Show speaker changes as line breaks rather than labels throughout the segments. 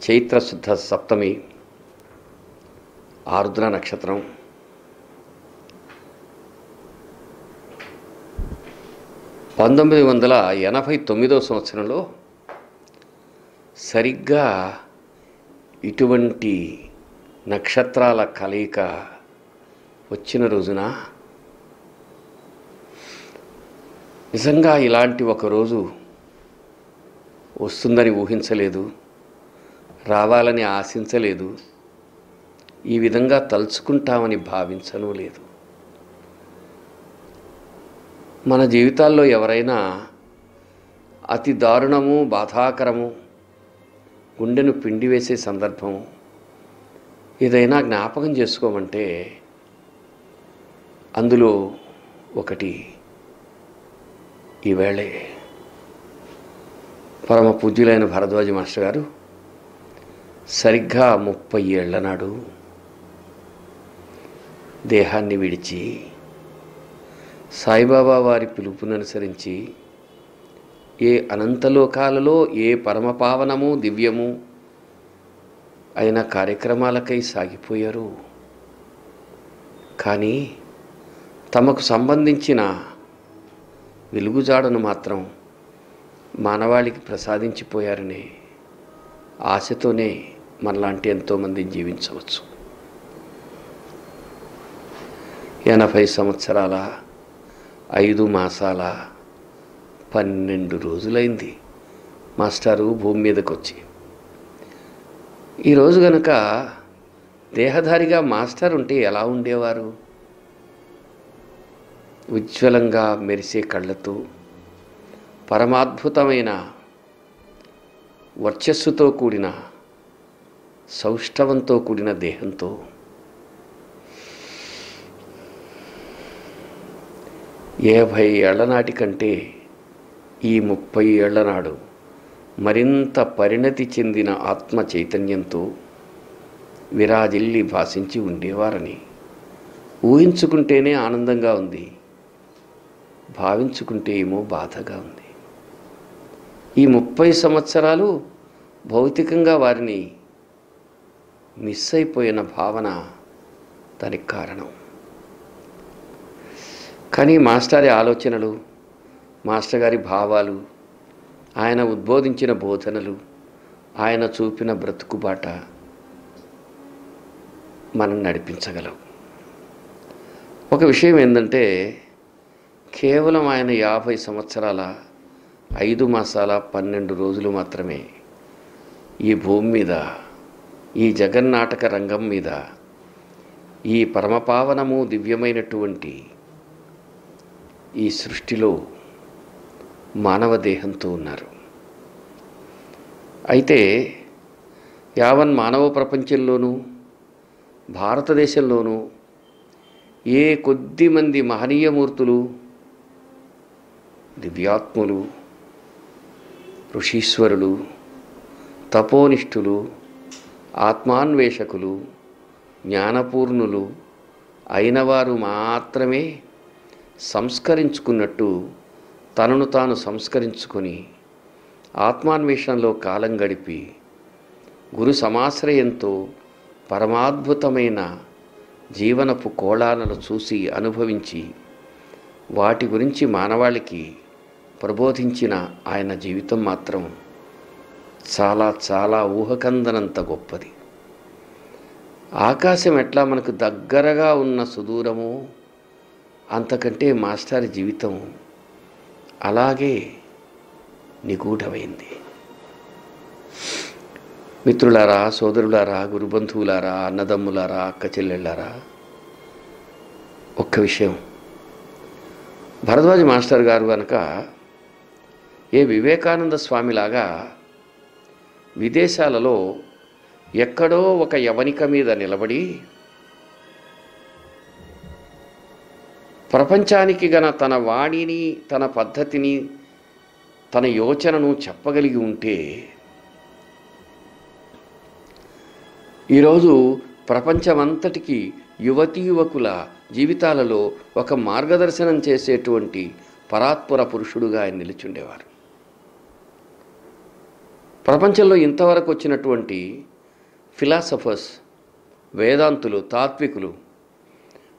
చైత్రశుద్ధ సప్తమి ఆరుద్ర నక్షత్రం. పంతొమ్మిది వందల ఎనభై తొమ్మిదో సంవత్సరంలో సరిగ్గా ఇటువంటి నక్షత్రాల కలయిక వచ్చిన రోజున నిజంగా ఇలాంటి ఒక రోజు వస్తుందని ఊహించలేదు. రావాలని ఆశించలేదు. ఈ విధంగా తలుచుకుంటామని భావించను లేదు. మన జీవితాల్లో ఎవరైనా అతి దారుణము బాధాకరము గుండెను పిండివేసే సందర్భం ఏదైనా జ్ఞాపకం చేసుకోమంటే అందులో ఒకటి ఈవేళే. పరమ పూజ్యులైన భరద్వాజ మాస్టర్ గారు సరిగ్గా ముప్పై ఏళ్ళ నాడు దేహాన్ని విడిచి సాయిబాబా వారి పిలుపుననుసరించి ఏ అనంతలోకాలలో ఏ పరమపావనము దివ్యము అయిన కార్యక్రమాలకై సాగిపోయారు. కానీ తమకు సంబంధించిన వెలుగుజాడను మాత్రం మానవాళికి ప్రసాదించిపోయారనే ఆశతోనే మనలాంటి ఎంతోమంది జీవించవచ్చు. ఎనభై సంవత్సరాల ఐదు మాసాల పన్నెండు రోజులైంది మాస్టారు భూమి మీదకి వచ్చి ఈరోజు గనక దేహధారిగా మాస్టర్ ఉంటే ఎలా ఉండేవారు? ఉజ్వలంగా మెరిసే కళ్ళతో పరమాద్భుతమైన వర్చస్సుతో కూడిన సౌష్ఠవంతో కూడిన దేహంతో. యాభై ఏళ్ళనాటి కంటే ఈ ముప్పై ఏళ్ళ నాడు మరింత పరిణతి చెందిన ఆత్మ చైతన్యంతో విరాజిల్లి భాషించి ఉండేవారని. ఊహించుకుంటేనే ఆనందంగా ఉంది. భావించుకుంటే ఏమో బాధగా ఉంది. ఈ ముప్పై సంవత్సరాలు భౌతికంగా వారిని మిస్ అయిపోయిన భావన దానికి కారణం. కానీ మాస్టారి ఆలోచనలు మాస్టర్ గారి భావాలు ఆయన ఉద్బోధించిన బోధనలు ఆయన చూపిన బ్రతుకుబాట మనం నడిపించగలవు ఒక విషయం ఏంటంటే కేవలం ఆయన యాభై సంవత్సరాల ఐదు మాసాల పన్నెండు రోజులు మాత్రమే ఈ భూమి మీద ఈ జగన్నాటక రంగం మీద ఈ పరమపావనము దివ్యమైనటువంటి ఈ సృష్టిలో మానవ దేహంతో ఉన్నారు. అయితే యావన్ మానవ ప్రపంచంలోనూ భారతదేశంలోనూ ఏ కొద్ది మంది మహనీయమూర్తులు దివ్యాత్ములు ఋషీశ్వరులు తపోనిష్ఠులు ఆత్మాన్వేషకులు జ్ఞానపూర్ణులు అయినవారు మాత్రమే సంస్కరించుకున్నట్టు తనను తాను సంస్కరించుకొని ఆత్మాన్వేషణలో కాలం గడిపి గురు సమాశ్రయంతో పరమాద్భుతమైన జీవనపు కోళాలను చూసి అనుభవించి వాటి గురించి మానవాళికి ప్రబోధించిన ఆయన జీవితం మాత్రం చాలా చాలా ఊహకందనంత గొప్పది. ఆకాశం ఎట్లా మనకు దగ్గరగా ఉన్న సుదూరము అంతకంటే మాస్టర్ జీవితం అలాగే నిగూఢమైంది. మిత్రులారా సోదరులారా గురుబంధువులారా అన్నదమ్ములారా అక్క చెల్లెళ్ళారా ఒక్క విషయం. భరద్వాజ మాస్టర్ గారు కనుక ఏ వివేకానంద స్వామిలాగా విదేశాలలో ఎక్కడో ఒక యవనిక మీద నిలబడి ప్రపంచానికి గన తన వాణిని తన పద్ధతిని తన యోచనను చెప్పగలిగి ఉంటే ఈరోజు ప్రపంచమంతటికి యువతీ యువకుల జీవితాలలో ఒక మార్గదర్శనం చేసేటువంటి పరాత్పర పురుషుడుగా ఆయన నిలిచుండేవారు. ప్రపంచంలో ఇంతవరకు వచ్చినటువంటి ఫిలాసఫర్స్ వేదాంతులు తాత్వికులు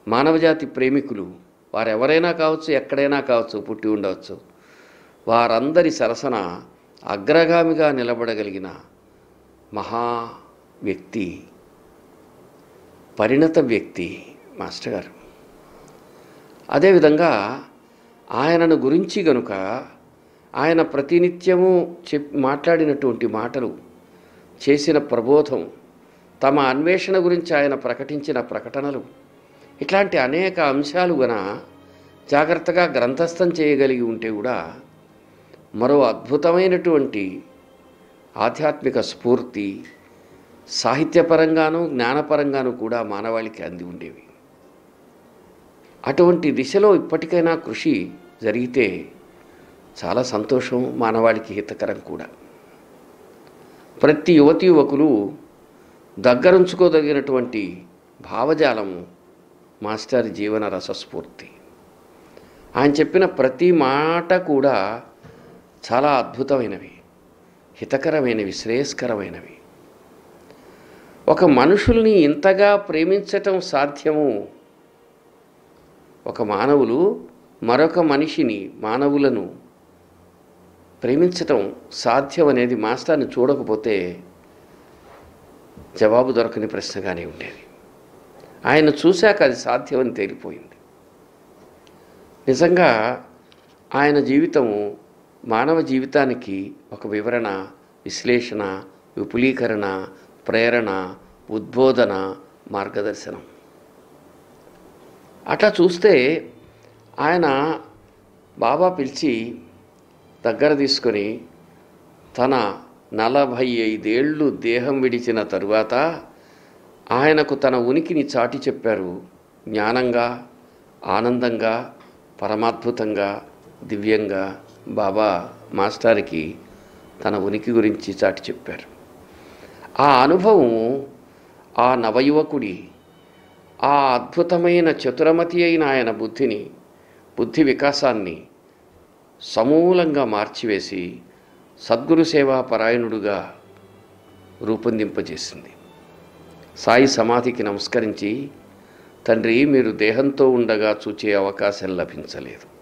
మానవజాతి ప్రేమికులు వారెవరైనా కావచ్చు ఎక్కడైనా కావచ్చు పుట్టి ఉండవచ్చు వారందరి సరసన అగ్రగామిగా నిలబడగలిగిన మహా వ్యక్తి పరిణత వ్యక్తి మాస్టర్ గారు. అదేవిధంగా ఆయనను గురించి గనుక ఆయన ప్రతినిత్యము చెప్ మాట్లాడినటువంటి మాటలు చేసిన ప్రబోధం తమ అన్వేషణ గురించి ఆయన ప్రకటించిన ప్రకటనలు ఇట్లాంటి అనేక అంశాలు గన జాగ్రత్తగా గ్రంథస్థం చేయగలిగి ఉంటే కూడా మరో అద్భుతమైనటువంటి ఆధ్యాత్మిక స్ఫూర్తి సాహిత్యపరంగాను జ్ఞానపరంగాను కూడా మానవాళికి అంది ఉండేవి. అటువంటి దిశలో ఇప్పటికైనా కృషి జరిగితే చాలా సంతోషం మానవాళికి హితకరం కూడా. ప్రతి యువతి యువకులు దగ్గరుంచుకోదగినటువంటి భావజాలము మాస్టర్ జీవన రసస్ఫూర్తి. ఆయన చెప్పిన ప్రతి మాట కూడా చాలా అద్భుతమైనవి హితకరమైనవి శ్రేయస్కరమైనవి. ఒక మనుషుల్ని ఇంతగా ప్రేమించటం సాధ్యము. ఒక మానవులు మరొక మనిషిని మానవులను ప్రేమించటం సాధ్యం అనేది మాస్టర్ని చూడకపోతే జవాబు దొరకని ప్రశ్నగానే ఉండేది. ఆయన చూశాక అది సాధ్యమని తేలిపోయింది. నిజంగా ఆయన జీవితము మానవ జీవితానికి ఒక వివరణ విశ్లేషణ విపులీకరణ ప్రేరణ ఉద్బోధన మార్గదర్శనం. అట్లా చూస్తే ఆయన బాబా పిలిచి దగ్గర తీసుకొని తన నలభై ఐదేళ్ళు దేహం విడిచిన తరువాత ఆయనకు తన ఉనికిని చాటి చెప్పారు. జ్ఞానంగా ఆనందంగా పరమాద్భుతంగా దివ్యంగా బాబా మాస్టార్కి తన ఉనికి గురించి చాటి చెప్పారు. ఆ అనుభవం ఆ నవయువకుడి ఆ అద్భుతమైన చతురమతి అయిన ఆయన బుద్ధిని బుద్ధి వికాసాన్ని సమూలంగా మార్చివేసి సద్గురు సేవా పరాయణుడుగా రూపొందింపజేసింది. సాయి సమాధికి నమస్కరించి తండ్రి మీరు దేహంతో ఉండగా చూచే అవకాశం లభించలేదు.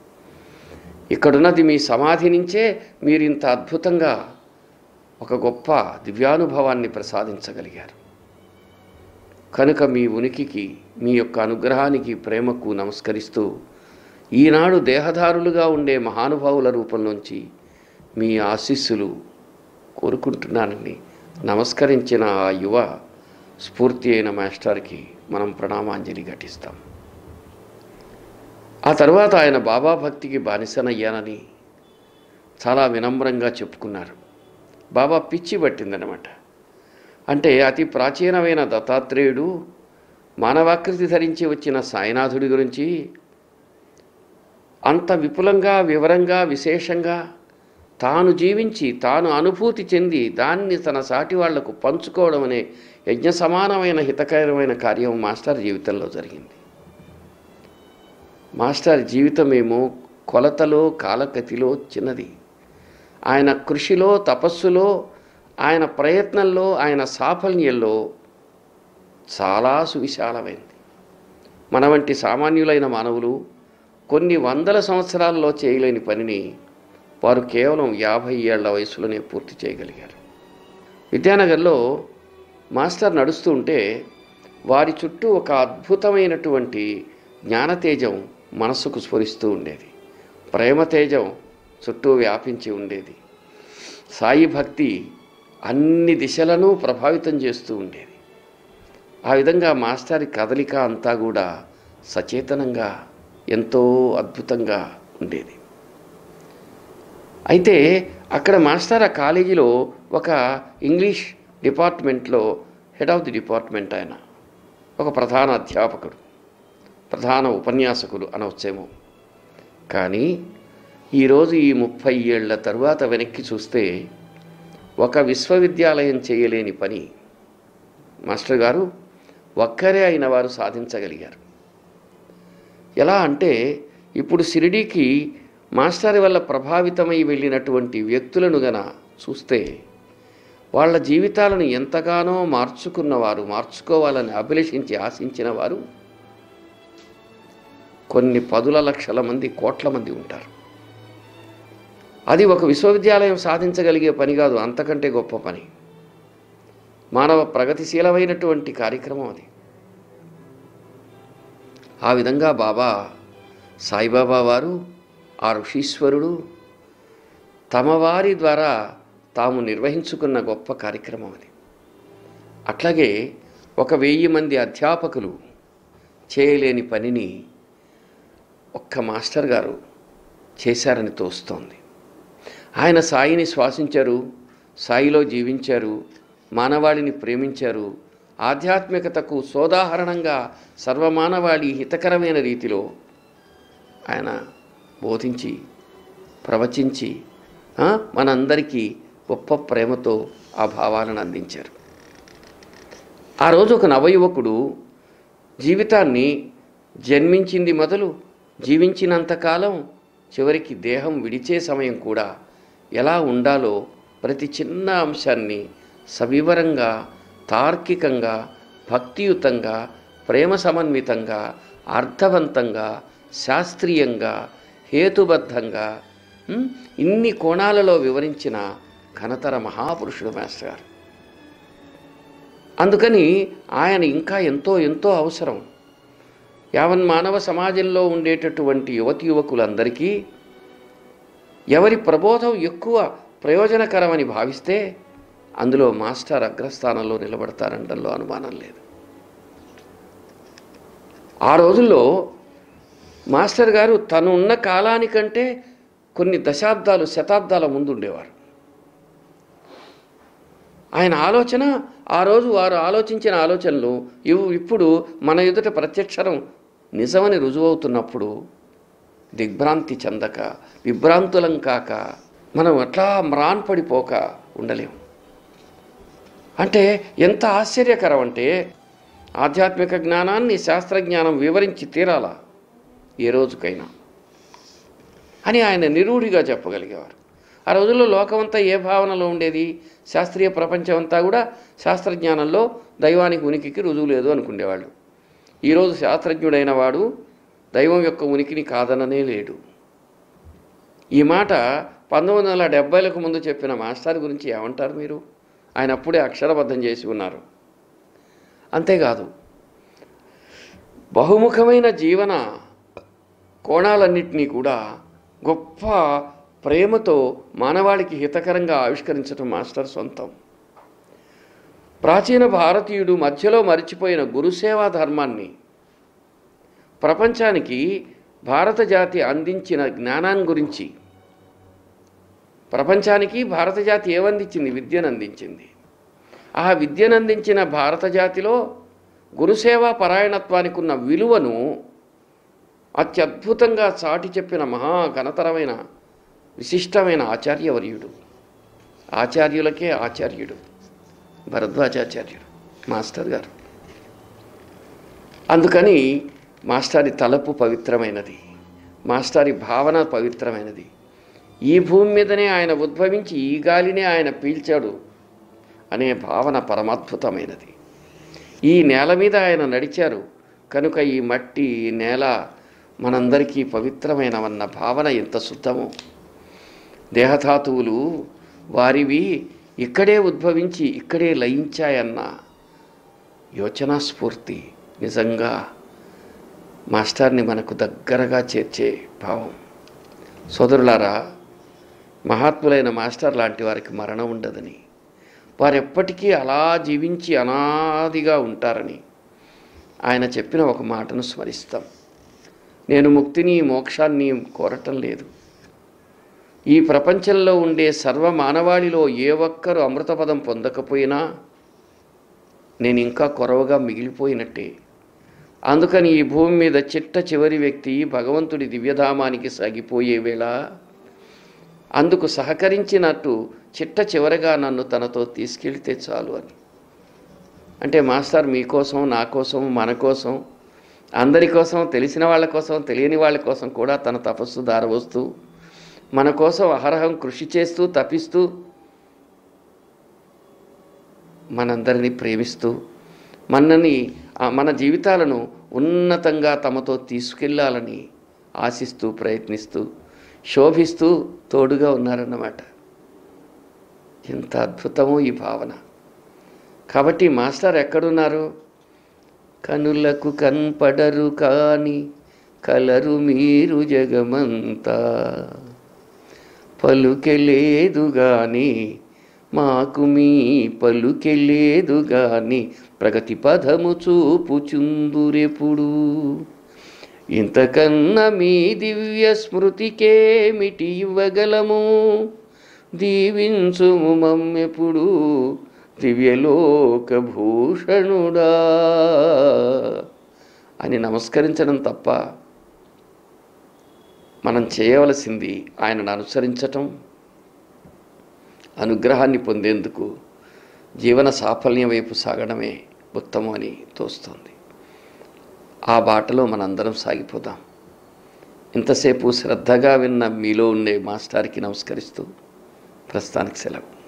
ఇక్కడున్నది మీ సమాధి నుంచే మీరు ఇంత అద్భుతంగా ఒక గొప్ప దివ్యానుభవాన్ని ప్రసాదించగలిగారు. కనుక మీ ఉనికికి మీ యొక్క అనుగ్రహానికి ప్రేమకు నమస్కరిస్తూ ఈనాడు దేహదారులుగా ఉండే మహానుభావుల రూపంలోంచి మీ ఆశీస్సులు కోరుకుంటున్నానని నమస్కరించిన ఆ యువ స్ఫూర్తి అయిన మాస్టర్కి మనం ప్రణామాంజలి ఘటిస్తాం. ఆ తర్వాత ఆయన బాబా భక్తికి బానిసనయ్యానని చాలా వినమ్రంగా చెప్పుకున్నారు. బాబా పిచ్చి పట్టిందనమాట అంటే అతి ప్రాచీనమైన దత్తాత్రేయుడు మానవాకృతి ధరించి వచ్చిన సాయినాథుడి గురించి అంత విపులంగా వివరంగా విశేషంగా తాను జీవించి తాను అనుభూతి చెంది దాన్ని తన సాటి వాళ్ళకు పంచుకోవడం అనే యజ్ఞ సమానమైన హితకరమైన కార్యం మాస్టర్ జీవితంలో జరిగింది. మాస్టర్ జీవితమేమో కొలతలో కాలకతిలో చిన్నది. ఆయన కృషిలో తపస్సులో ఆయన ప్రయత్నంలో ఆయన సాఫల్యంలో చాలా సువిశాలమైంది. మన వంటి సామాన్యులైన మానవులు కొన్ని వందల సంవత్సరాల్లో చేయలేని పనిని వారు కేవలం యాభై ఏళ్ళ వయసులోనే పూర్తి చేయగలిగారు. విద్యానగర్లో మాస్టర్ నడుస్తూ ఉంటే వారి చుట్టూ ఒక అద్భుతమైనటువంటి జ్ఞానతేజం మనస్సుకు స్ఫురిస్తూ ఉండేది. ప్రేమతేజం చుట్టూ వ్యాపించి ఉండేది. సాయి భక్తి అన్ని దిశలను ప్రభావితం చేస్తూ ఉండేది. ఆ విధంగా మాస్టారి కదలిక అంతా కూడా సచేతనంగా ఎంతో అద్భుతంగా ఉండేది. అయితే అక్కడ మాస్టర్ ఆ కాలేజీలో ఒక ఇంగ్లీష్ డిపార్ట్మెంట్లో హెడ్ ఆఫ్ ది డిపార్ట్మెంట్ ఆయన. ఒక ప్రధాన అధ్యాపకుడు ప్రధాన ఉపన్యాసకులు అనవచ్చేమో. కానీ ఈరోజు ఈ ముప్పై ఏళ్ళ తరువాత వెనక్కి చూస్తే ఒక విశ్వవిద్యాలయం చేయలేని పని మాస్టర్ గారు ఒక్కరే అయిన వారు సాధించగలిగారు. ఎలా అంటే ఇప్పుడు షిరిడీకి మాస్టారి వల్ల ప్రభావితమై వెళ్ళినటువంటి వ్యక్తులను గన చూస్తే వాళ్ళ జీవితాలను ఎంతగానో మార్చుకున్నవారు మార్చుకోవాలని అభిలషించి ఆశించిన వారు కొన్ని పదుల లక్షల మంది కోట్ల మంది ఉంటారు. అది ఒక విశ్వవిద్యాలయం సాధించగలిగే పని కాదు అంతకంటే గొప్ప పని. మానవ ప్రగతిశీలమైనటువంటి కార్యక్రమం అది. ఆ విధంగా బాబా సాయిబాబా వారు ఆ ఋషీశ్వరుడు తమ వారి ద్వారా తాము నిర్వహించుకున్న గొప్ప కార్యక్రమం అది. అట్లాగే ఒక వెయ్యి మంది అధ్యాపకులు చేయలేని పనిని ఒక్క మాస్టర్ గారు చేశారని తోస్తోంది. ఆయన సాయిని శ్వాసించారు సాయిలో జీవించారు మానవాళిని ప్రేమించారు ఆధ్యాత్మికతకు సోదాహరణంగా సర్వమానవాళి హితకరమైన రీతిలో ఆయన బోధించి ప్రవచించి మనందరికీ గొప్ప ప్రేమతో ఆ భావాలను అందించారు. ఆ రోజు ఒక నవయువకుడు జీవితాన్ని జన్మించింది మొదలు జీవించినంతకాలం చివరికి దేహం విడిచే సమయం కూడా ఎలా ఉండాలో ప్రతి చిన్న అంశాన్ని సవివరంగా తార్కికంగా భక్తియుతంగా ప్రేమ సమన్వితంగా అర్థవంతంగా శాస్త్రీయంగా హేతుబద్ధంగా ఇన్ని కోణాలలో వివరించిన ఘనతర మహాపురుషుడు మాస్టర్ గారు. అందుకని ఆయన ఇంకా ఎంతో ఎంతో అవసరం. యావన్ మానవ సమాజంలో ఉండేటటువంటి యువతి యువకులందరికీ ఎవరి ప్రబోధం ఎక్కువ ప్రయోజనకరమని భావిస్తే అందులో మాస్టర్ అగ్రస్థానంలో నిలబడతారనడంలో అనుమానం లేదు. ఆ రోజుల్లో మాస్టర్ గారు తను ఉన్న కాలానికంటే కొన్ని దశాబ్దాలు శతాబ్దాల ముందు ఉండేవారు ఆయన ఆలోచన ఆ రోజు వారు ఆలోచించిన ఆలోచనలు ఇవి ఇప్పుడు మన ఎదుట ప్రత్యక్షరం నిజమని రుజువవుతున్నప్పుడు దిగ్భ్రాంతి చెందక విభ్రాంతులం కాక మనం అట్లా మ్రాన్ పడిపోక ఉండలేము అంటే ఎంత ఆశ్చర్యకరం అంటే ఆధ్యాత్మిక జ్ఞానాన్ని శాస్త్రజ్ఞానం వివరించి తీరాలా ఏ రోజుకైనా. అని ఆయన నిరూఢిగా చెప్పగలిగేవారు. ఆ రోజుల్లో లోకమంతా ఏ భావనలో ఉండేది? శాస్త్రీయ ప్రపంచం అంతా కూడా శాస్త్రజ్ఞానంలో దైవానికి ఉనికికి రుజువు లేదు అనుకునేవాళ్ళు ఈరోజు శాస్త్రజ్ఞుడైన వాడు దైవం యొక్క ఉనికిని కాదననే లేడు. ఈ మాట పంతొమ్మిది వందల డెబ్బైలకు ముందు చెప్పిన మాస్టర్ గురించి ఏమంటారు మీరు? ఆయన అప్పుడే అక్షరబద్ధం చేసి ఉన్నారు. అంతేకాదు బహుముఖమైన జీవన కోణాలన్నింటినీ కూడా గొప్ప ప్రేమతో మానవాళికి హితకరంగా ఆవిష్కరించడం మాస్టర్ సొంతం. ప్రాచీన భారతీయుడు మధ్యలో మరిచిపోయిన గురుసేవా ధర్మాన్ని ప్రపంచానికి భారత జాతి అందించిన జ్ఞానాన్ని గురించి ప్రపంచానికి భారత జాతి ఏమందించింది విద్యను అందించింది ఆ విద్యను అందించిన భారత జాతిలో గురుసేవా పరాయణత్వానికి ఉన్న విలువను అత్యద్భుతంగా చాటి చెప్పిన మహా ఘనతరమైన విశిష్టమైన ఆచార్యవర్యుడు. ఆచార్యులకే ఆచార్యుడు. భరద్వాజాచార్యుడు మాస్టర్ గారు. అందుకని మాస్టారి తలపు పవిత్రమైనది. మాస్టారి భావన పవిత్రమైనది. ఈ భూమి మీదనే ఆయన ఉద్భవించి ఈ గాలినే ఆయన పీల్చాడు అనే భావన పరమాద్భుతమైనది. ఈ నేల మీద ఆయన నడిచారు. కనుక ఈ మట్టి ఈ నేల మనందరికీ పవిత్రమైనవన్న భావన ఎంత శుద్ధమో. దేహధాతువులు వారివి ఇక్కడే ఉద్భవించి ఇక్కడే లయించాయన్న యోచనా స్ఫూర్తి నిజంగా మాస్టర్ని మనకు దగ్గరగా చేర్చే భావం. సోదరులారా మహాత్ములైన మాస్టర్ లాంటి వారికి మరణం ఉండదని వారు ఎప్పటికీ అలా జీవించి అనాదిగా ఉంటారని ఆయన చెప్పిన ఒక మాటను స్మరిస్తాం. నేను ముక్తిని మోక్షాన్ని కోరటం లేదు. ఈ ప్రపంచంలో ఉండే సర్వ మానవాళిలో ఏ ఒక్కరు అమృతపదం పొందకపోయినా నేను ఇంకా కొరవగా మిగిలిపోయినట్టే. అందుకని ఈ భూమి మీద చిట్ట చివరి వ్యక్తి భగవంతుడి దివ్యధామానికి సాగిపోయే వేళ అందుకు సహకరించినట్టు చిట్ట చివరగా నన్ను తనతో తీసుకెళ్తే చాలు అని. అంటే మాస్టర్ మీకోసం నా కోసం మన కోసం అందరి కోసం తెలిసిన వాళ్ళ కోసం తెలియని వాళ్ళ కోసం కూడా తన తపస్సు దారవస్తూ మన కోసం అహరహం కృషి చేస్తూ తపిస్తూ మనందరినీ ప్రేమిస్తూ మనని మన జీవితాలను ఉన్నతంగా తమతో తీసుకెళ్ళాలని ఆశిస్తూ ప్రయత్నిస్తూ శోభిస్తూ తోడుగా ఉన్నారన్నమాట. ఎంత అద్భుతమో ఈ భావన. కాబట్టి మాస్టర్ ఎక్కడున్నారు? కనులకు కనపడరు కాని కలరు మీరు జగమంతా. పలుకెలేదు గాని మాకు మీ పలుకెలేదు గాని ప్రగతి పదము చూపుచుందురెప్పుడు. ఇంతకన్నా మీ దివ్య స్మృతికేమిటి ఇవ్వగలము? దీవించుము మమ్మెప్పుడు దివ్యలోక భూషణుడా అని నమస్కరించడం తప్ప మనం చేయవలసింది ఆయనను అనుసరించటం. అనుగ్రహాన్ని పొందేందుకు జీవన సాఫల్యం వైపు సాగడమే ఉత్తమం అని తోస్తుంది. ఆ బాటలో మనందరం సాగిపోదాం. ఇంతసేపు శ్రద్ధగా విన్న మీలో ఉండే మాస్టార్కి నమస్కరిస్తూ ప్రస్తుతానికి సెలవు.